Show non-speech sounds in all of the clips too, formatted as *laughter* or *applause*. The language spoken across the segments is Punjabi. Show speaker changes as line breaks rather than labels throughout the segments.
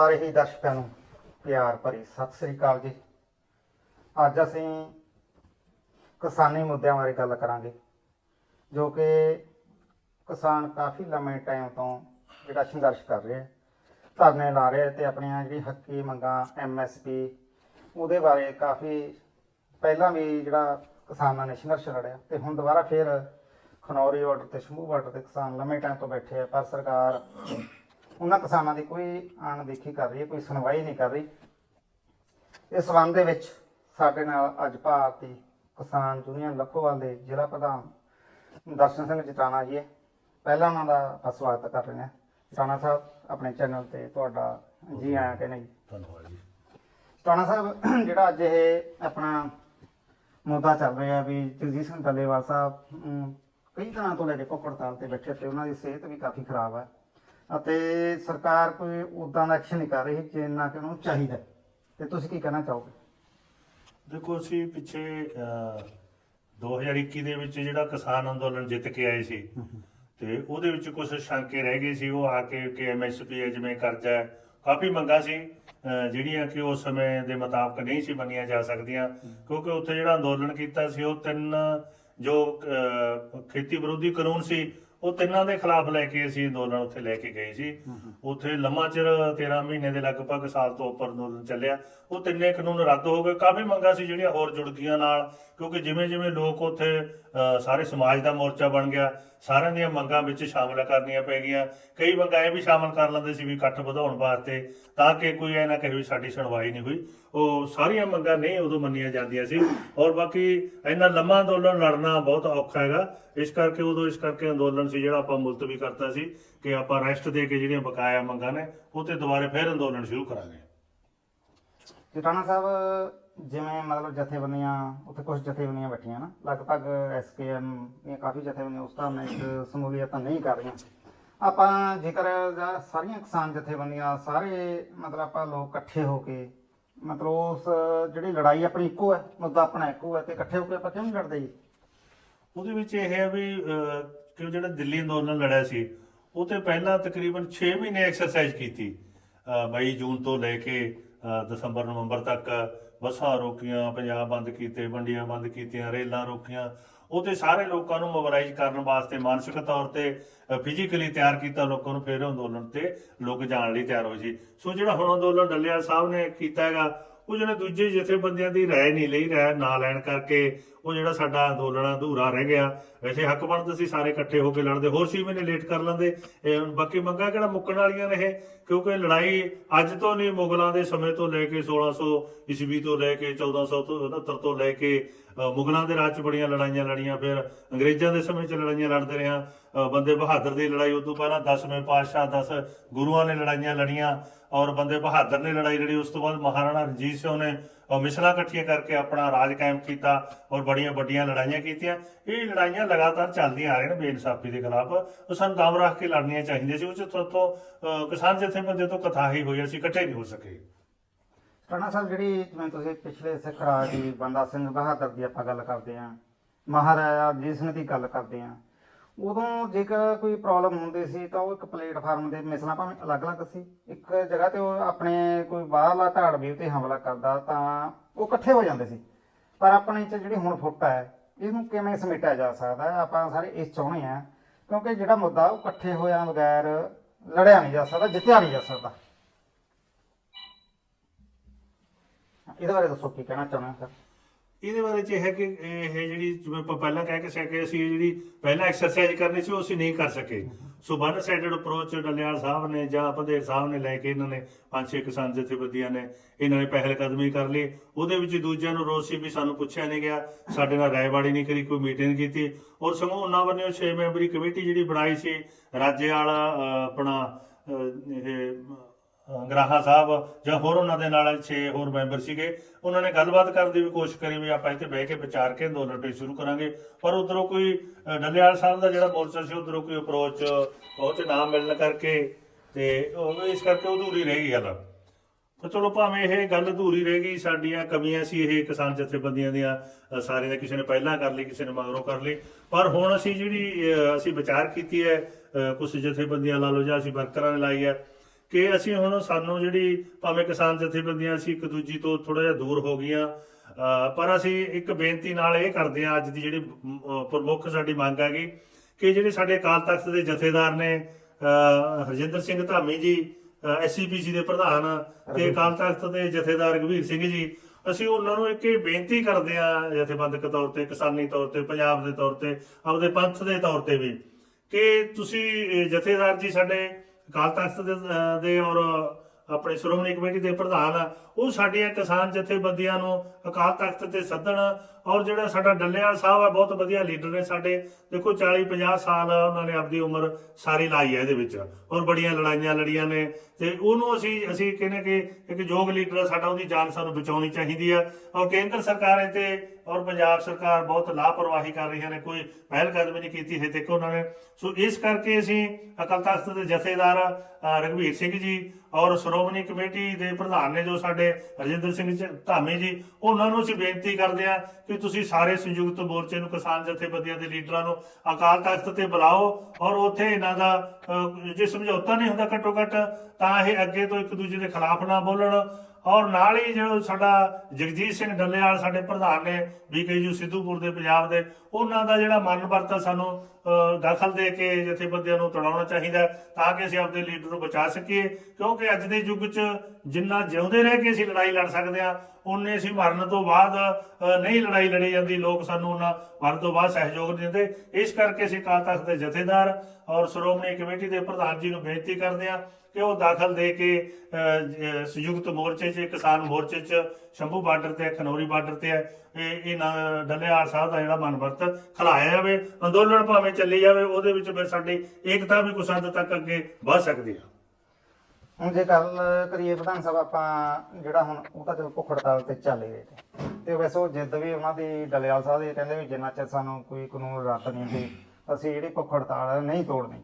ਸਾਰੇ ਹੀ ਦਰਸ਼ਕਾਂ ਨੂੰ ਪਿਆਰ ਭਰੀ ਸਤਿ ਸ੍ਰੀ ਅਕਾਲ ਜੀ। ਅੱਜ ਅਸੀਂ ਕਿਸਾਨੀ ਮੁੱਦਿਆਂ ਬਾਰੇ ਗੱਲ ਕਰਾਂਗੇ, ਜੋ ਕਿ ਕਿਸਾਨ ਕਾਫੀ ਲੰਮੇ ਟਾਈਮ ਤੋਂ ਜਿਹੜਾ ਸੰਘਰਸ਼ ਕਰ ਰਹੇ ਧਰਨੇ ਲਾ ਰਹੇ ਹੈ ਤੇ ਆਪਣੀਆਂ ਜਿਹੜੀ ਹੱਕੀ ਮੰਗਾਂ ਐਮਐਸਪੀ ਉਹਦੇ ਬਾਰੇ ਕਾਫੀ ਪਹਿਲਾਂ ਵੀ ਜਿਹੜਾ ਕਿਸਾਨਾਂ ਨੇ ਸੰਘਰਸ਼ ਲੜਿਆ ਤੇ ਹੁਣ ਦੁਬਾਰਾ ਫਿਰ ਖਨੌਰੀ ਬਾਰਡਰ ਤੇ ਸ਼ੰਭੂ ਬਾਰਡਰ ਤੇ ਕਿਸਾਨ ਲੰਮੇ ਟਾਈਮ ਤੋਂ ਬੈਠੇ ਆ, ਪਰ ਸਰਕਾਰ ਉਹਨਾਂ ਕਿਸਾਨਾਂ ਦੀ ਕੋਈ ਅਣਦੇਖੀ ਕਰ ਰਹੀ ਹੈ ਕੋਈ ਸੁਣਵਾਈ ਨਹੀਂ ਕਰ ਰਹੀ। ਇਸ ਸੰਬੰਧ ਦੇ ਵਿੱਚ ਸਾਡੇ ਨਾਲ ਅੱਜ ਭਾਰਤੀ ਕਿਸਾਨ ਯੂਨੀਅਨ ਲੱਖੋਵਾਲ ਦੇ ਜ਼ਿਲ੍ਹਾ ਪ੍ਰਧਾਨ ਦਰਸ਼ਨ ਸਿੰਘ ਜਟਾਣਾ ਜੀ ਹੈ। ਪਹਿਲਾਂ ਉਹਨਾਂ ਦਾ ਆਪਾਂ ਸਵਾਗਤ ਕਰ ਰਹੇ ਹਾਂ। ਜਟਾਣਾ ਸਾਹਿਬ ਆਪਣੇ ਚੈਨਲ ਤੇ ਤੁਹਾਡਾ ਜੀ ਆਇਆਂ ਕਹਿੰਦੇ ਜੀ
ਧੰਨਵਾਦ ਜੀ।
ਟਾਣਾ ਸਾਹਿਬ *clears throat* ਜਿਹੜਾ ਅੱਜ ਇਹ ਆਪਣਾ ਮੁੱਦਾ ਚੱਲ ਰਿਹਾ ਵੀ ਜਗਜੀਤ ਸਿੰਘ ਡੱਲੇਵਾਲ ਸਾਹਿਬ ਕਈ ਦਿਨਾਂ ਤੋਂ ਲੈ ਕੇ ਭੁੱਖ ਹੜਤਾਲ ਤੇ ਬੈਠੇ ਤੇ ਉਹਨਾਂ ਦੀ ਸਿਹਤ ਵੀ ਕਾਫੀ ਖਰਾਬ ਹੈ। ਅਤੇ ਸਰਕਾਰ ਕੋਈ ਉਦਾਂ ਦਾ ਐਕਸ਼ਨ ਨਹੀਂ ਕਰ ਰਹੀ ਜਿੰਨਾ ਕਿ ਉਹਨੂੰ ਚਾਹੀਦਾ ਹੈ। ਤੇ ਤੁਸੀਂ ਕੀ ਕਹਿਣਾ ਚਾਹੋਗੇ?
ਦੇਖੋ ਅਸੀਂ ਪਿੱਛੇ ਅਹ, 2021 ਦੇ ਵਿੱਚ ਜਿਹੜਾ ਕਿਸਾਨ ਅੰਦੋਲਨ ਜਿੱਤ ਕੇ ਆਏ ਸੀ ਤੇ ਉਹਦੇ ਵਿੱਚ ਕੁਝ ਸ਼ੰਕੇ ਰਹਿ ਗਏ ਸੀ। ਉਹ ਆ ਕੇ ਕਿ ਐਮਐਸਪੀ ਜਿਵੇਂ ਕਰਜ਼ਾ ਹੈ ਕਾਫੀ ਮੰਗਾਂ ਸੀ ਅਹ, ਜਿਹੜੀਆਂ ਕਿ ਉਸ ਸਮੇਂ ਦੇ ਮੁਤਾਬਕ ਨਹੀਂ ਸੀ ਮੰਨੀਆਂ ਜਾ ਸਕਦੀਆਂ। ਕਿਉਂਕਿ ਉੱਥੇ ਜਿਹੜਾ ਅੰਦੋਲਨ ਕੀਤਾ ਸੀ ਉਹ ਤਿੰਨ ਜੋ ਅਹ, ਖੇਤੀ ਵਿਰੋਧੀ ਕਾਨੂੰਨ ਸੀ ਉਹ ਤਿੰਨਾਂ ਦੇ ਖਿਲਾਫ ਲੈ ਕੇ ਅਸੀਂ ਅੰਦੋਲਨ ਉੱਥੇ ਲੈ ਕੇ ਗਏ ਸੀ। ਉੱਥੇ ਲੰਮਾ ਚਿਰ 13 ਮਹੀਨੇ ਦੇ ਲਗਭਗ ਸਾਲ ਤੋਂ ਉੱਪਰ ਅੰਦੋਲਨ ਚੱਲਿਆ। ਉਹ ਤਿੰਨੇ ਕਾਨੂੰਨ ਰੱਦ ਹੋ ਗਏ। ਕਾਫੀ ਮੰਗਾਂ ਸੀ ਜਿਹੜੀਆਂ ਹੋਰ ਜੁੜ ਗਈਆਂ ਨਾਲ ਕਿਉਂਕਿ ਜਿਵੇਂ ਜਿਵੇਂ ਲੋਕ ਉੱਥੇ ਸਾਰੇ ਸਮਾਜ ਦਾ ਮੋਰਚਾ ਬਣ ਗਿਆ ਸਾਰਿਆਂ ਦੀਆਂ ਮੰਗਾਂ ਵਿੱਚ ਸ਼ਾਮਲ ਕਰਨੀਆਂ ਪੈ ਗਈਆਂ। ਕਈ ਮੰਗਾਂ ਇਹ ਵੀ ਸ਼ਾਮਲ ਕਰ ਲੈਂਦੇ ਸੀ ਵੀ ਇਕੱਠ ਵਧਾਉਣ ਵਾਸਤੇ ਤਾਂ ਕਿ ਕੋਈ ਐ ਨਾ ਕਹੇ ਵੀ ਸਾਡੀ ਸੁਣਵਾਈ ਨਹੀਂ ਹੋਈ। ਉਹ ਸਾਰੀਆਂ ਮੰਗਾਂ ਨਹੀਂ ਉਦੋਂ ਮੰਨੀਆਂ ਜਾਂਦੀਆਂ ਸੀ। ਔਰ ਬਾਕੀ ਇੰਨਾ ਲੰਮਾ ਅੰਦੋਲਨ ਲੜਨਾ ਬਹੁਤ ਔਖਾ ਹੈਗਾ। ਇਸ ਕਰਕੇ ਉਦੋਂ ਇਸ ਕਰਕੇ ਅੰਦੋਲਨ ਸੀ ਜਿਹੜਾ ਆਪਾਂ ਮੁਲਤਵੀ ਕਰਤਾ ਸੀ ਕਿ ਆਪਾਂ ਰੈਸਟ ਦੇ ਕੇ ਜਿਹੜੀਆਂ ਬਕਾਇਆ ਮੰਗਾਂ ਨੇ, ਉਹ ਤੇ ਦੁਬਾਰੇ ਫਿਰ ਅੰਦੋਲਨ ਸ਼ੁਰੂ ਕਰਾਂਗੇ।
ਜਟਾਣਾ ਸਾਹਿਬ, ਜਿਵੇਂ ਮਤਲਬ ਜਥੇਬੰਦੀਆਂ, ਉੱਥੇ ਕੁਝ ਜਥੇਬੰਦੀਆਂ ਬੈਠੀਆਂ ਨਾ, ਲਗਭਗ ਐਸਕੇਐਮ ਦੀਆਂ ਕਾਫੀ ਜਥੇਬੰਦੀਆਂ ਉਸ ਤਰ੍ਹਾਂ ਇੱਕ ਸਮੂਲੀਅਤ ਨਹੀਂ ਕਰ ਰਹੀਆਂ। ਆਪਾਂ ਜੇਕਰ ਸਾਰੀਆਂ ਕਿਸਾਨ ਜਥੇਬੰਦੀਆਂ, ਸਾਰੇ ਮਤਲਬ ਆਪਾਂ ਲੋਕ ਇਕੱਠੇ ਹੋ ਕੇ, ਮਤਲਬ ਉਸ ਜਿਹੜੀ ਲੜਾਈ ਆਪਣੀ ਇੱਕੋ ਹੈ, ਮੁੱਦਾ ਆਪਣਾ ਇੱਕੋ ਹੈ, ਤੇ ਇਕੱਠੇ ਹੋ ਕੇ ਆਪਾਂ ਕਿਉਂ ਨਹੀਂ ਲੜਦੇ ਜੀ?
ਉਹਦੇ ਵਿੱਚ ਇਹ ਹੈ ਵੀ ਅਹ, ਕਿ ਜਿਹੜਾ ਦਿੱਲੀ ਅੰਦੋਲਨ ਲੜਿਆ ਸੀ ਉਹ ਤੇ ਪਹਿਲਾਂ ਤਕਰੀਬਨ 6 ਮਹੀਨੇ ਐਕਸਰਸਾਈਜ਼ ਕੀਤੀ। ਮਈ ਜੂਨ ਤੋਂ ਲੈ ਕੇ ਦਸੰਬਰ ਨਵੰਬਰ ਤੱਕ ਬੱਸਾਂ ਰੋਕੀਆਂ ਪੰਜਾਬ ਬੰਦ ਕੀਤੇ ਮੰਡੀਆਂ ਬੰਦ ਕੀਤੀਆਂ ਰੇਲਾਂ ਰੋਕੀਆਂ। ਉਹ ਤੇ ਸਾਰੇ ਲੋਕਾਂ ਨੂੰ ਮੋਬਿਲਾਈਜ਼ ਕਰਨ ਵਾਸਤੇ ਮਾਨਸਿਕ ਤੌਰ ਤੇ ਫਿਜ਼ੀਕਲੀ ਤਿਆਰ ਕੀਤਾ ਲੋਕਾਂ ਨੂੰ ਫਿਰ ਅੰਦੋਲਨ ਤੇ ਲੋਕ ਜਾਣ ਲਈ ਤਿਆਰ ਹੋਏ ਸੀ। ਸੋ ਜਿਹੜਾ ਹੁਣ ਅੰਦੋਲਨ ਡੱਲੇਵਾਲ ਸਾਹਿਬ ਨੇ ਕੀਤਾ ਹੈਗਾ ਉਹ ਜਿਹੜੇ ਦੂਜੇ ਜਥੇਬੰਦੀਆਂ ਦੀ ਰਾਏ ਨਹੀਂ ਲਈ, ਰਾਏ ਨਾ ਲੈਣ ਕਰਕੇ ਉਹ ਜਿਹੜਾ ਸਾਡਾ ਅੰਦੋਲਨ ਅਧੂਰਾ ਰਹਿ ਗਿਆ। ਵੈਸੇ ਹੱਕ ਬਣਦਾ ਸੀ ਸਾਰੇ ਇਕੱਠੇ ਹੋ ਕੇ ਲੜਦੇ, ਹੋਰ ਸੀ ਮਹੀਨੇ ਲੇਟ ਕਰ ਲੈਂਦੇ। ਇਹ ਬਾਕੀ ਮੰਗਾਂ ਕਿਹੜਾ ਮੁੱਕਣ ਵਾਲੀਆਂ ਨੇ ਇਹ? ਕਿਉਂਕਿ ਲੜਾਈ ਅੱਜ ਤੋਂ ਨਹੀਂ ਮੁਗਲਾਂ ਦੇ ਸਮੇਂ ਤੋਂ ਲੈ ਕੇ 1600 ਈਸਵੀ ਤੋਂ ਲੈ ਕੇ 1469 ਤੋਂ ਲੈ ਕੇ ਮੁਗਲਾਂ ਦੇ ਰਾਜ ਚ ਬੜੀਆਂ ਲੜਾਈਆਂ ਲੜੀਆਂ ਫਿਰ ਅੰਗਰੇਜ਼ਾਂ ਦੇ ਸਮੇਂ ਚ ਲੜਾਈਆਂ ਲੜਦੇ ਰਹੇ ਅ, ਬੰਦੇ ਬਹਾਦਰ ਦੀ ਲੜਾਈ ਉਦੋਂ ਪਹਿਲਾਂ 10ਵੇਂ ਪਾਤਸ਼ਾਹ 10 ਗੁਰੂਆਂ ਨੇ ਲੜਾਈਆਂ ਲੜੀਆਂ ਔਰ ਬੰਦੇ ਬਹਾਦਰ ਨੇ ਲੜਾਈ ਲੜੀ। ਉਸ ਤੋਂ ਬਾਅਦ ਮਹਾਰਾਣਾ ਰਣਜੀਤ ਸਿੰਘ ਨੇ ਮਿਸਲਾਂ ਇਕੱਠੀਆਂ ਕਰਕੇ ਆਪਣਾ ਰਾਜ ਕਾਇਮ ਕੀਤਾ ਔਰ ਬੜੀਆਂ ਵੱਡੀਆਂ ਲੜਾਈਆਂ ਕੀਤੀਆਂ। ਇਹ ਲੜਾਈਆਂ ਲਗਾਤਾਰ ਚੱਲਦੀਆਂ ਆ ਰਹੀਆਂ ਨੇ ਬੇਇਨਸਾਫੀ ਦੇ ਖਿਲਾਫ। ਉਹ ਸਾਨੂੰ ਦਮ ਰੱਖ ਕੇ ਲੜਨੀਆਂ ਚਾਹੀਦੀਆਂ ਸੀ। ਉਹ ਚ ਤੋਂ ਤੋਂ ਕਿਸਾਨ ਜਥੇਬੰਦੀ ਤੋਂ ਕਥਾਹੀ ਹੋਈ ਅਸੀਂ ਇਕੱਠੇ ਨਹੀਂ ਹੋ ਸਕੇ।
ਟਾਣਾ ਸਾਹਿਬ ਜਿਹੜੀ ਜਿਵੇਂ ਤੁਸੀਂ ਪਿਛਲੇ ਸਿੱਖ ਰਾਜ ਦੀ ਬੰਦਾ ਸਿੰਘ ਬਹਾਦਰ ਦੀ ਆਪਾਂ ਗੱਲ ਕਰਦੇ ਆਂ ਮਹਾਰਾਜਾ ਰਣਜੀਤ ਸਿੰਘ ਦੀ ਗੱਲ ਕਰਦੇ ਆਂ ਉਦੋਂ ਜੇਕਰ ਕੋਈ ਪ੍ਰੋਬਲਮ ਹੁੰਦੀ ਸੀ ਤਾਂ ਉਹ ਇੱਕ ਪਲੇਟਫਾਰਮ ਦੇ ਮਿਸਲਾਂ ਭਾਵੇਂ ਅਲੱਗ-ਅਲੱਗ ਸੀ। ਇੱਕ ਜਗ੍ਹਾ ਤੇ ਉਹ ਆਪਣੇ ਕੋਈ ਬਾਹਰਲਾ ਢਾੜ ਵੀ ਉਤੇ ਹਮਲਾ ਕਰਦਾ ਤਾਂ ਉਹ ਇਕੱਠੇ ਹੋ ਜਾਂਦੇ ਸੀ। ਪਰ ਆਪਣੇ ਚ ਜਿਹੜੀ ਹੁਣ ਫੁੱਟ ਹੈ, ਇਹਨੂੰ ਕਿਵੇਂ ਸਮੇਟਿਆ ਜਾ ਸਕਦਾ ਆਪਾਂ ਸਾਰੇ ਇਸ ਚਾਹੁੰਦੇ ਆ ਕਿਉਂਕਿ ਜਿਹੜਾ ਮੁੱਦਾ ਉਹ ਇਕੱਠੇ ਹੋਇਆ ਬਗੈਰ ਲੜਿਆ ਨਹੀਂ ਜਾ ਸਕਦਾ, ਜਿੱਤਿਆ ਨਹੀਂ ਜਾ ਸਕਦਾ। ਇਹਦੇ ਬਾਰੇ ਦੱਸੋ ਕੀ ਕਹਿਣਾ ਚਾਹੁੰਦੇ ਹੋ ਸਰ?
ਇਹਦੇ ਬਾਰੇ ਚ ਇਹ ਹੈ ਕਿ ਇਹ ਜਿਹੜੀ ਜਿਵੇਂ ਆਪਾਂ ਪਹਿਲਾਂ ਕਹਿ ਕੇ ਸਕੇ ਅਸੀਂ ਜਿਹੜੀ ਪਹਿਲਾਂ ਐਕਸਰਸਾਈਜ਼ ਕਰਨੀ ਸੀ ਉਹ ਅਸੀਂ ਨਹੀਂ ਕਰ ਸਕੇ। So one sided approach Dalial Sahib ਨੇ ਜਾਂ ਪੰਦੇਰ ਸਾਹਿਬ ਨੇ ਲੈ ਕੇ ਇਹਨਾਂ ਨੇ ਪੰਜ ਛੇ ਕਿਸਾਨ ਜਥੇਬੰਦੀਆਂ ਨੇ ਇਹਨਾਂ ਨੇ ਪਹਿਲ ਕਦਮੀ ਕਰ ਲਈ। ਉਹਦੇ ਵਿੱਚ ਦੂਜਿਆਂ ਨੂੰ ਰੋਸ ਸੀ ਵੀ ਸਾਨੂੰ ਪੁੱਛਿਆ ਨਹੀਂ ਗਿਆ, ਸਾਡੇ ਨਾਲ ਰਾਇਵਾੜੀ ਨਹੀਂ ਕਰੀ, ਕੋਈ ਮੀਟਿੰਗ ਕੀਤੀ। ਔਰ ਸਗੋਂ ਉਹਨਾਂ ਵੱਲੋਂ 6 ਮੈਂਬਰੀ ਕਮੇਟੀ ਜਿਹੜੀ ਬਣਾਈ ਸੀ ਰਾਜੇ ਵਾਲਾ ਆਪਣਾ ਇਹ ਗਰਾਹਾ ਸਾਹਿਬ ਜਾਂ ਹੋਰ ਉਹਨਾਂ ਦੇ ਨਾਲ 6 ਹੋਰ ਮੈਂਬਰ ਸੀਗੇ ਉਹਨਾਂ ਨੇ ਗੱਲਬਾਤ ਕਰਨ ਦੀ ਵੀ ਕੋਸ਼ਿਸ਼ ਕਰੀ ਵੀ ਆਪਾਂ ਇੱਥੇ ਬਹਿ ਕੇ ਵਿਚਾਰ ਕੇ ਅੰਦੋਲਨ ਤੇ ਸ਼ੁਰੂ ਕਰਾਂਗੇ। ਪਰ ਉਧਰੋਂ ਕੋਈ ਅ, ਡੱਲੇਵਾਲ ਸਾਹਿਬ ਦਾ ਜਿਹੜਾ ਮੋਰਚਾ ਸੀ ਉਧਰੋਂ ਕੋਈ ਅਪਰੋਚ ਉਹ ਤੇ ਨਾ ਮਿਲਣ ਕਰਕੇ ਤੇ ਉਹ ਇਸ ਕਰਕੇ ਅਧੂਰੀ ਰਹਿ ਗਈ ਗੱਲ ਤਾਂ ਚਲੋ ਭਾਵੇਂ ਇਹ ਗੱਲ ਅਧੂਰੀ ਰਹਿ ਗਈ ਸਾਡੀਆਂ ਕਮੀਆਂ ਸੀ ਇਹ ਕਿਸਾਨ ਜਥੇਬੰਦੀਆਂ ਦੀਆਂ ਅ, ਸਾਰੇ ਦੇ ਕਿਸੇ ਨੇ ਪਹਿਲਾਂ ਕਰ ਲਈ ਕਿਸੇ ਨੇ ਮਗਰੋਂ ਕਰ ਲਈ। ਪਰ ਹੁਣ ਅਸੀਂ ਜਿਹੜੀ ਅਸੀਂ ਵਿਚਾਰ ਕੀਤੀ ਹੈ ਕੁਝ ਜਥੇਬੰਦੀਆਂ ਲਾ ਲਓ ਜਾਂ ਅਸੀਂ ਵਰਕਰਾਂ ਨੇ ਲਾਈ ਹੈ ਕਿ ਅਸੀਂ ਹੁਣ ਸਾਨੂੰ ਜਿਹੜੀ ਭਾਵੇਂ ਕਿਸਾਨ ਜਥੇਬੰਦੀਆਂ ਅਸੀਂ ਇੱਕ ਦੂਜੀ ਤੋਂ ਥੋੜਾ ਜਿਹਾ ਦੂਰ ਹੋ ਗਈਆਂ। ਪਰ ਅਸੀਂ ਇੱਕ ਬੇਨਤੀ ਨਾਲ ਇਹ ਕਰਦੇ ਹਾਂ ਅੱਜ ਦੀ ਜਿਹੜੀ ਪ੍ਰਮੁੱਖ ਸਾਡੀ ਮੰਗ ਹੈਗੀ ਕਿ ਜਿਹੜੇ ਸਾਡੇ ਅਕਾਲ ਤਖਤ ਦੇ ਜਥੇਦਾਰ ਨੇ ਹਰਜਿੰਦਰ ਸਿੰਘ ਧਾਮੀ ਜੀ ਐਸਸੀਪੀਸੀ ਦੇ ਪ੍ਰਧਾਨ ਤੇ ਅਕਾਲ ਤਖਤ ਦੇ ਜਥੇਦਾਰ ਗਵੀਰ ਸਿੰਘ ਜੀ ਅਸੀਂ ਉਹਨਾਂ ਨੂੰ ਇੱਕ ਇਹ ਬੇਨਤੀ ਕਰਦੇ ਹਾਂ ਜਥੇਬੰਦਕ ਤੌਰ ਤੇ ਕਿਸਾਨੀ ਤੌਰ ਤੇ ਪੰਜਾਬ ਦੇ ਤੌਰ ਤੇ ਆਪਦੇ ਪੰਥ ਦੇ ਤੌਰ ਤੇ ਵੀ ਕਿ ਤੁਸੀਂ ਜਥੇਦਾਰ ਜੀ ਸਾਡੇ ਅਕਾਲ ਤਖਤ ਦੇ ਦੇ ਔਰ ਆਪਣੇ ਸ਼੍ਰੋਮਣੀ ਕਮੇਟੀ ਦੇ ਪ੍ਰਧਾਨ ਆ, ਉਹ ਸਾਡੀਆਂ ਕਿਸਾਨ ਜਥੇਬੰਦੀਆਂ ਨੂੰ ਅਕਾਲ ਤਖਤ ਤੇ ਸੱਦਣ ਔਰ ਜਿਹੜਾ ਸਾਡਾ ਡੱਲੇਵਾਲ ਸਾਹਿਬ ਆ, ਬਹੁਤ ਵਧੀਆ ਲੀਡਰ ਨੇ ਸਾਡੇ। ਦੇਖੋ 40 50 ਸਾਲ ਉਹਨਾਂ ਨੇ ਆਪਦੀ ਉਮਰ ਸਾਰੀ ਲਾਈ ਹੈ ਇਹਦੇ ਵਿੱਚ ਔਰ ਬੜੀਆਂ ਲੜਾਈਆਂ ਲੜੀਆਂ ਨੇ ਤੇ ਉਹਨੂੰ ਅਸੀਂ ਅਸੀਂ ਕਹਿੰਦੇ ਕਿ ਇੱਕ ਯੋਗ ਲੀਡਰ ਆ, ਸਾਡਾ ਉਹਦੀ ਜਾਨ ਸਾਨੂੰ ਬਚਾਉਣੀ ਚਾਹੀਦੀ ਆ। ਔਰ ਕੇਂਦਰ ਸਰਕਾਰ ਇਹ ਤੇ ਔਰ ਪੰਜਾਬ ਸਰਕਾਰ ਬਹੁਤ ਲਾਪਰਵਾਹੀ ਕਰ ਰਹੀਆਂ ਨੇ ਕੋਈ ਪਹਿਲ ਕਦਮੀ ਨਹੀਂ ਕੀਤੀ ਹੈ ਤੇ ਉਹਨਾਂ ਨੇ। ਸੋ ਇਸ ਕਰਕੇ ਅਸੀਂ ਅਕਾਲ ਤਖਤ ਦੇ ਜਥੇਦਾਰ ਅ, ਸਿੰਘ ਜੀ ਔਰ ਸ਼੍ਰੋਮਣੀ ਕਮੇਟੀ ਦੇ ਪ੍ਰਧਾਨ ਨੇ ਜੋ ਸਾਡੇ ਰਜਿੰਦਰ ਸਿੰਘ ਜੀ ਧਾਮੀ ਜੀ ਉਹਨਾਂ ਨੂੰ ਅਸੀਂ ਬੇਨਤੀ ਕਰਦੇ ਹਾਂ ਕਿ ਤੁਸੀਂ ਸਾਰੇ ਸੰਯੁਕਤ ਮੋਰਚੇ ਨੂੰ ਕਿਸਾਨ ਜਥੇਬੰਦੀਆਂ ਦੇ ਲੀਡਰਾਂ ਨੂੰ ਅਕਾਲ ਤਖਤ ਤੇ ਬੁਲਾਓ ਔਰ ਉੱਥੇ ਇਹਨਾਂ ਦਾ ਜੇ ਸਮਝੌਤਾ ਨਹੀਂ ਹੁੰਦਾ ਘੱਟੋ ਘੱਟ ਤਾਂ ਇਹ ਅੱਗੇ ਤੋਂ ਇੱਕ ਦੂਜੇ ਦੇ ਖਿਲਾਫ ਨਾ ਬੋਲਣ। ਔਰ ਨਾਲ ਹੀ ਜਿਹੜਾ ਸਾਡਾ ਜਗਜੀਤ ਸਿੰਘ ਡੱਲੇਵਾਲ ਸਾਡੇ ਪ੍ਰਧਾਨ ਨੇ ਬੀਕੇਯੂ ਸਿੱਧੂਪੁਰ ਦੇ, ਪੰਜਾਬ ਦੇ, ਉਹਨਾਂ ਦਾ ਜਿਹੜਾ ਮਨ ਵਰਤਾ ਸਾਨੂੰ ਦਖਲ ਦੇ ਕੇ ਜਥੇਬੰਦੀਆਂ ਨੂੰ ਤੜਾਉਣਾ ਚਾਹੀਦਾ ਤਾਂ ਕਿ ਅਸੀਂ ਆਪਣੇ ਲੀਡਰ ਨੂੰ ਬਚਾ ਸਕੀਏ। ਕਿਉਂਕਿ ਅੱਜ ਦੇ ਯੁੱਗ 'ਚ ਜਿੰਨਾ ਜਿਉਂਦੇ ਰਹਿ ਕੇ ਅਸੀਂ ਲੜਾਈ ਲੜ ਸਕਦੇ ਹਾਂ ਉਨੇ ਅਸੀਂ ਮਰਨ ਤੋਂ ਬਾਅਦ ਨਹੀਂ ਲੜਾਈ ਲੜੀ ਜਾਂਦੀ। ਲੋਕ ਸਾਨੂੰ ਉਹਨਾਂ ਮਰਨ ਤੋਂ ਬਾਅਦ ਸਹਿਯੋਗ ਦਿੰਦੇ। ਇਸ ਕਰਕੇ ਅਸੀਂ ਅਕਾਲ ਤਖਤ ਦੇ ਜਥੇਦਾਰ ਔਰ ਸ਼੍ਰੋਮਣੀ ਕਮੇਟੀ ਦੇ ਪ੍ਰਧਾਨ ਜੀ ਨੂੰ ਬੇਨਤੀ ਕਰਦੇ ਹਾਂ ਕਿ ਉਹ ਦਾਖਲ ਦੇ ਕੇ ਸੰਯੁਕਤ ਮੋਰਚੇ 'ਚ, ਕਿਸਾਨ ਮੋਰਚੇ 'ਚ, ਸ਼ੰਭੂ ਬਾਰਡਰ ਤੇ ਖਨੌਰੀ ਬਾਰਡਰ ਤੇ ਇਹ, ਇਹਨਾਂ ਡੱਲੇਵਾਲ ਸਾਹਿਬ ਦਾ ਜਿਹੜਾ ਮਨਵਰਤ ਖਲਾਇਆ ਜਾਵੇ, ਅੰਦੋਲਨ ਭਾਵੇਂ ਚੱਲੀ ਜਾਵੇ, ਉਹਦੇ ਵਿੱਚ ਫਿਰ ਸਾਡੀ ਏਕਤਾ ਵੀ ਕੁਛ ਹੱਦ ਤੱਕ ਅੱਗੇ ਵਧ ਸਕਦੀ ਹੈ
ਹੁਣ ਜੇ ਗੱਲ ਕਰੀਏ ਵਿਧਾਨ ਸਭਾ, ਆਪਾਂ ਜਿਹੜਾ ਹੁਣ ਉਹ ਤਾਂ ਚਲੋ ਭੁੱਖ ਹੜਤਾਲ ਤੇ ਚੱਲ ਰਹੇ ਤੇ ਤੇ ਵੈਸੇ ਉਹ ਜਿੱਦ ਵੀ ਉਹਨਾਂ ਦੀ, ਡਲਿਆਲ ਸਾਹਿਬ ਦੇ ਕਹਿੰਦੇ ਵੀ ਜਿੰਨਾ ਚਿਰ ਸਾਨੂੰ ਕੋਈ ਕਾਨੂੰਨ ਰੱਦ ਨਹੀਂ ਹੁੰਦੀ ਅਸੀਂ ਜਿਹੜੀ ਭੁੱਖ ਹੜਤਾਲ ਨਹੀਂ ਤੋੜਨੀ।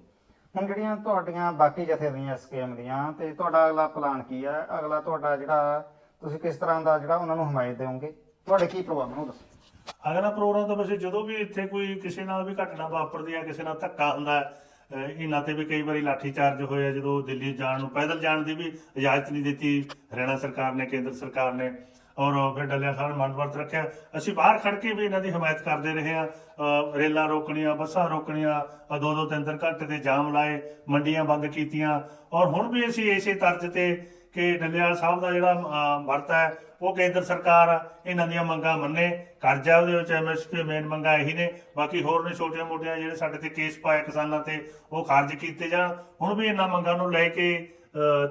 ਹੁਣ ਜਿਹੜੀਆਂ ਤੁਹਾਡੀਆਂ ਬਾਕੀ ਜਥੇਬੰਦੀਆਂ ਸਕੀਮ ਦੀਆਂ, ਤੇ ਤੁਹਾਡਾ ਅਗਲਾ ਪਲਾਨ ਕੀ ਹੈ ਅਗਲਾ ਤੁਹਾਡਾ ਜਿਹੜਾ, ਤੁਸੀਂ ਕਿਸ ਤਰ੍ਹਾਂ ਦਾ ਜਿਹੜਾ ਉਹਨਾਂ ਨੂੰ ਹਮਾਇਤ ਦੇਵੋਗੇ? ਤੁਹਾਡੇ ਕੀ ਪ੍ਰੋਗਰਾਮ ਉਹ ਦੱਸੋ।
ਅਗਲਾ ਪ੍ਰੋਗਰਾਮ ਤਾਂ ਵੈਸੇ ਜਦੋਂ ਵੀ ਇੱਥੇ ਕੋਈ ਕਿਸੇ ਨਾਲ ਵੀ ਘਟਨਾ ਵਾਪਰਦੀ ਹੈ ਕਿਸੇ ਨਾਲ ਧੱਕਾ ਹੁੰਦਾ ਇਹਨਾਂ ਤੇ ਵੀ ਕਈ ਵਾਰੀ ਲਾਠੀ ਚਾਰਜ ਹੋਇਆ, ਜਦੋਂ ਦਿੱਲੀ ਜਾਣ ਨੂੰ ਪੈਦਲ ਜਾਣ ਦੀ ਵੀ ਇਜਾਜ਼ਤ ਨਹੀਂ ਦਿੱਤੀ, ਹਰਿਆਣਾ ਸਰਕਾਰ ਨੇ, ਕੇਂਦਰ ਸਰਕਾਰ ਨੇ। ਔਰ ਫਿਰ ਡੱਲਿਆ ਸਾਹਿਬ ਨੇ ਮਨਵਰਤ ਰੱਖਿਆ। ਅਸੀਂ ਬਾਹਰ ਖੜ ਕੇ ਵੀ ਇਹਨਾਂ ਦੀ ਹਮਾਇਤ ਕਰਦੇ ਰਹੇ ਹਾਂ। ਰੇਲਾਂ ਰੋਕਣੀਆਂ ਬੱਸਾਂ ਰੋਕਣੀਆਂ ਦੋ ਦੋ ਤਿੰਨ ਤਿੰਨ ਘੰਟੇ ਦੇ ਜਾਮ ਲਾਏ ਮੰਡੀਆਂ ਬੰਦ ਕੀਤੀਆਂ। ਔਰ ਹੁਣ ਵੀ ਅਸੀਂ ਇਸੇ ਤਰਜ਼ ਤੇ ਕਿ ਡੱਲੇਵਾਲ ਸਾਹਿਬ ਦਾ ਜਿਹੜਾ ਅਹ, ਵਰਤ ਹੈ ਉਹ ਕੇਂਦਰ ਸਰਕਾਰ ਇਹਨਾਂ ਦੀਆਂ ਮੰਗਾਂ ਮੰਨੇ। ਕਰਜ਼ਾ ਉਹਦੇ ਵਿੱਚ ਐਮਐਸਪੀ ਮੇਨ ਮੰਗਾਂ ਇਹੀ ਨੇ। ਬਾਕੀ ਹੋਰ ਨੇ ਛੋਟੀਆਂ ਮੋਟੀਆਂ ਜਿਹੜੇ ਸਾਡੇ ਤੇ ਕੇਸ ਪਾਏ ਕਿਸਾਨਾਂ ਤੇ ਉਹ ਖਾਰਜ ਕੀਤੇ ਜਾਣ। ਹੁਣ ਵੀ ਇਹਨਾਂ ਮੰਗਾਂ ਨੂੰ ਲੈ ਕੇ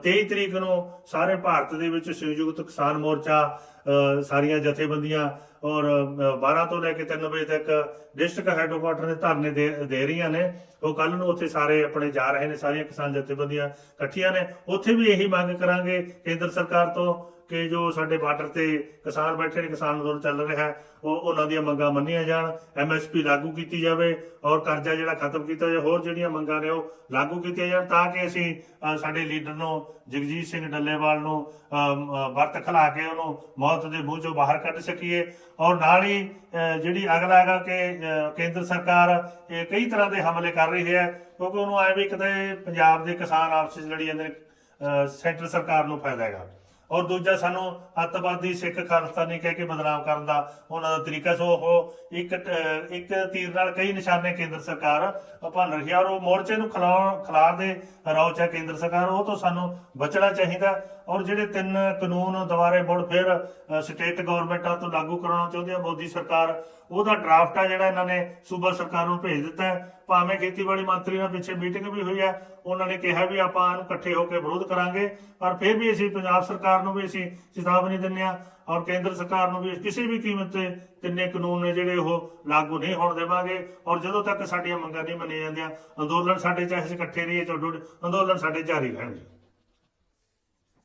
23 ਤਰੀਕ ਨੂੰ ਸਾਰੇ ਭਾਰਤ ਦੇ ਵਿੱਚ ਸੰਯੁਕਤ ਕਿਸਾਨ ਮੋਰਚਾ ਅਹ, ਸਾਰੀਆਂ ਜਥੇਬੰਦੀਆਂ ਔਰ ਅਹ, 12 ਤੋਂ ਲੈ ਕੇ 3 ਵਜੇ ਤੱਕ ਡਿਸਟ੍ਰਿਕਟ ਹੈੱਡਕੁਆਟਰ ਦੇ ਧਰਨੇ ਦੇ ਦੇ ਰਹੀਆਂ ਨੇ। ਉਹ ਕੱਲ ਨੂੰ ਉੱਥੇ ਸਾਰੇ ਆਪਣੇ ਜਾ ਰਹੇ ਨੇ ਸਾਰੀਆਂ ਕਿਸਾਨ ਜਥੇਬੰਦੀਆਂ ਇਕੱਠੀਆਂ ਨੇ। ਉੱਥੇ ਵੀ ਇਹੀ ਮੰਗ ਕਰਾਂਗੇ ਕੇਂਦਰ ਸਰਕਾਰ ਤੋਂ ਕਿ ਜੋ ਸਾਡੇ ਬਾਰਡਰ ਤੇ ਕਿਸਾਨ ਬੈਠੇ ਨੇ, ਕਿਸਾਨ ਅੰਦੋਲਨ ਚੱਲ ਰਿਹਾ ਹੈ, ਉਹ ਉਹਨਾਂ ਦੀਆਂ ਮੰਗਾਂ ਮੰਨੀਆਂ ਜਾਣ ਐਮਐਸਪੀ ਲਾਗੂ ਕੀਤੀ ਜਾਵੇ ਔਰ ਕਰਜ਼ਾ ਜਿਹੜਾ ਖਤਮ ਕੀਤਾ ਜਾਵੇ, ਹੋਰ ਜਿਹੜੀਆਂ ਮੰਗਾਂ ਨੇ ਉਹ ਲਾਗੂ ਕੀਤੀਆਂ ਜਾਣ ਤਾਂ ਕਿ ਅਸੀਂ ਸਾਡੇ ਲੀਡਰ ਨੂੰ, ਜਗਜੀਤ ਸਿੰਘ ਡੱਲੇਵਾਲ ਨੂੰ ਵਰਤ ਖਲਾ ਕੇ ਉਹਨੂੰ ਮੌਤ ਦੇ ਮੂੰਹ ਚੋਂ ਬਾਹਰ ਕੱਢ ਸਕੀਏ ਔਰ ਨਾਲ ਹੀ ਜਿਹੜੀ ਅਗਲਾ ਹੈਗਾ ਕਿ ਕੇਂਦਰ ਸਰਕਾਰ, ਇਹ ਕਈ ਤਰ੍ਹਾਂ ਦੇ ਹਮਲੇ ਕਰ ਰਹੀ ਹੈ, ਕਿਉਂਕਿ ਉਹਨੂੰ ਐ ਵੀ ਕਿਤੇ ਪੰਜਾਬ ਦੇ ਕਿਸਾਨ ਆਪਸ ਵਿੱਚ ਲੜੀ ਜਾਂਦੇ ਸੈਂਟਰ ਸਰਕਾਰ ਨੂੰ ਫਾਇਦਾ ਹੈਗਾ। ਔਰ ਦੂਜਾ ਸਾਨੂੰ ਅੱਤਵਾਦੀ ਸਿੱਖ ਖਾਲਸਤਾਨੀ ਕਹਿ ਕੇ ਬਦਨਾਮ ਕਰਨ ਦਾ ਉਹਨਾਂ ਦਾ ਤਰੀਕਾ ਸੋ ਉਹ ਇੱਕ ਅਹ, ਇੱਕ ਤੀਰ ਨਾਲ ਕਈ ਨਿਸ਼ਾਨੇ ਕੇਂਦਰ ਸਰਕਾਰ ਭੰਨ ਰਹੀ ਹੈ ਔਰ ਉਹ ਮੋਰਚੇ ਨੂੰ ਖਿਲਾਉਣ ਖਿਲਾਰ ਦੇ ਰੌਚ ਹੈ ਕੇਂਦਰ ਸਰਕਾਰ ਉਹ ਤੋਂ ਸਾਨੂੰ ਬਚਣਾ ਚਾਹੀਦਾ। ਔਰ ਜਿਹੜੇ ਤਿੰਨ ਕਾਨੂੰਨ ਦੁਬਾਰੇ ਮੁੜ ਫਿਰ ਸਟੇਟ ਗਵਰਨਮੈਂਟਾਂ ਤੋਂ ਲਾਗੂ ਕਰਾਉਣਾ ਚਾਹੁੰਦੀ ਹੈ ਮੋਦੀ ਸਰਕਾਰ ਉਹਦਾ ਡਰਾਫਟ ਆ ਜਿਹੜਾ ਇਹਨਾਂ ਨੇ ਸੂਬਾ ਸਰਕਾਰ ਨੂੰ ਭੇਜ ਦਿੱਤਾ ਹੈ। ਭਾਵੇਂ ਖੇਤੀਬਾੜੀ ਮੰਤਰੀ ਨਾਲ ਪਿੱਛੇ ਮੀਟਿੰਗ ਵੀ ਹੋਈ ਹੈ, ਉਹਨਾਂ ਨੇ ਕਿਹਾ ਵੀ ਆਪਾਂ ਇਹਨੂੰ ਇਕੱਠੇ ਹੋ ਕੇ ਵਿਰੋਧ ਕਰਾਂਗੇ, ਪਰ ਫਿਰ ਵੀ ਅਸੀਂ ਪੰਜਾਬ ਸਰਕਾਰ ਨੂੰ ਵੀ ਅਸੀਂ ਚੇਤਾਵਨੀ ਦਿੰਦੇ ਹਾਂ ਔਰ ਕੇਂਦਰ ਸਰਕਾਰ ਨੂੰ ਵੀ ਕਿਸੇ ਵੀ ਕੀਮਤ ਤੇ ਤਿੰਨੇ ਕਾਨੂੰਨ ਨੇ ਜਿਹੜੇ ਉਹ ਲਾਗੂ ਨਹੀਂ ਹੋਣ ਦੇਵਾਂਗੇ ਔਰ ਜਦੋਂ ਤੱਕ ਸਾਡੀਆਂ ਮੰਗਾਂ ਨਹੀਂ ਮੰਨੀਆਂ ਜਾਂਦੀਆਂ, ਅੰਦੋਲਨ ਸਾਡੇ ਚਾਹੇ ਅਸੀਂ ਇਕੱਠੇ ਰਹੀਏ ਚੋਂ ਅੰਦੋਲਨ ਸਾਡੇ ਜਾਰੀ ਰਹਿਣਗੇ